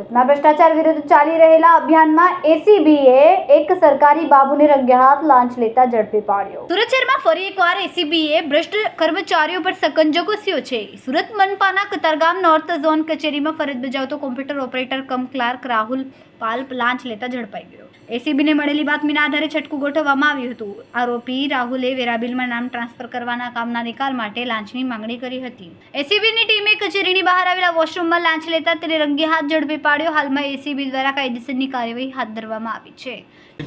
સુરતમાં ભ્રષ્ટાચાર વિરુદ્ધ ચાલી રહેલા અભિયાનમાં એસીબીએ એક સરકારી બાબુને રંગે હાથ લાંચ લેતા ઝડપી પાડ્યો. સુરત શહેરમાં ફરી એકવાર એસીબીએ ભ્રષ્ટ કર્મચારીઓ પર સકંજો કસ્યો છે. સુરત મનપાના કતારગામ નોર્થ ઝોન કચેરીમાં ફરજ બજાવતો computer operator cum clerk Rahul Pal લાંચ લેતા ઝડપાઈ ગયો. એસીબીને મળેલી બાતમીના આધારે છટકું ગોઠવવામાં આવ્યું હતું. આરોપી રાહુલે વેરાબિલમાં નામ ટ્રાન્સફર કરવાના કામના નિકાલ માટે લાંચની માંગણી કરી હતી. એસીબીની ટીમે કચેરીની બહાર આવેલા વોશરૂમમાં લાંચ લેતા તેને રંગે હાથ ઝડપી પાડ્યો. હાલમાં એસીબી દ્વારા કાયદેસરની કાર્યવાહી હાથ ધરવામાં આવી છે.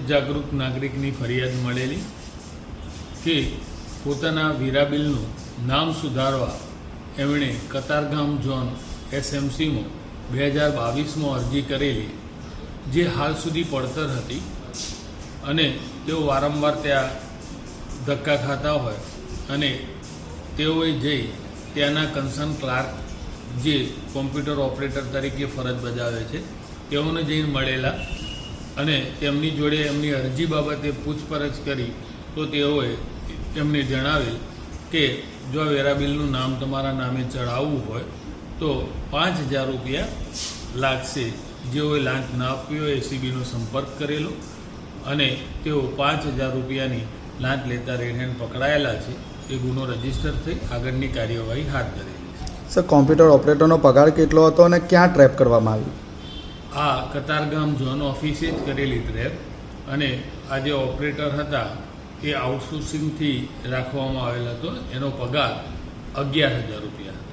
જાગૃત નાગરિકની ફરિયાદ મળેલી કે પોતાના વીરાબિલનું નામ સુધારવા એમણે કતારગામ ઝોન એસએમસીમાં બે હજાર બાવીસમાં અરજી કરેલી. જે હાલ સુધી પડતર હતી અને તેઓ વારંવાર ત્યાં ધક્કા ખાતા હોય અને તેઓએ જઈ ત્યાંના કન્સર્ન ક્લાર્ક જે કોમ્પ્યુટર ઓપરેટર તરીકે ફરજ બજાવે છે, તેઓને જઈને મળેલા અને તેમની જોડે એમની અરજી બાબતે પૂછપરછ કરી તો તેઓએ એમને જણાવેલ કે જો આ વેરાબિલનું નામ તમારા નામે ચડાવવું હોય તો પાંચ હજાર રૂપિયા લાગશે. જેઓએ લાંચ ના આપ્યો એસીબીનો સંપર્ક કરેલો અને તેઓ પાંચ હજાર રૂપિયાની લાંચ લેતા રેડ પકડાયેલા છે. એ ગુનો રજિસ્ટર થઈ આગળની કાર્યવાહી હાથ ધરેલી છે. સર કોમ્પ્યુટર ઓપરેટરનો પગાર કેટલો હતો અને ક્યાં ટ્રેપ કરવામાં આવ્યું? આ કતારગામ ઝોન ઓફિસે જ કરેલી ટ્રેપ અને આ જે ઓપરેટર હતા એ આઉટસોર્સિંગથી રાખવામાં આવેલ હતો. એનો પગાર અગિયાર હજાર રૂપિયા હતો.